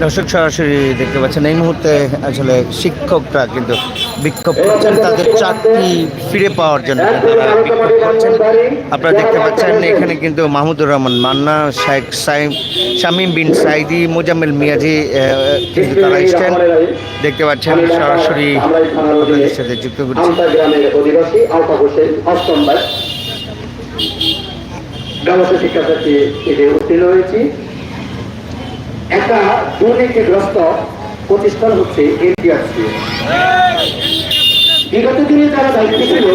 দর্শক সরাসরি দেখতে পাচ্ছেন, এই মুহূর্তে আসলে শিক্ষকরা কিন্তু বিক্ষোভ করছেন, তাদের চাকরি ফিরে পাওয়ার জন্য তারা বিক্ষোভ করছেন। আপনারা দেখতে পাচ্ছেন, এখানে কিন্তু মাহমুদুর রহমান মান্না শেখ সাইম, শামীম বিন সাইদি, মোজাম্মেল মিয়াজি কিন্তু তারা এসছেন। দেখতে পাচ্ছেন, সরাসরি আপনাদের সাথে যুক্ত করছি। আমতা গ্রামের অধিবাসী আলতা হোসেন, অষ্টম ব্যাচ। ব্যবসা শিক্ষার্থী উত্তীর্ণ হয়েছি। একটা দুর্নীতিগ্রস্ত প্রতিষ্ঠান হচ্ছে এনটিআরসি। বিগত দিনে যারা দায়িত্ব ছিল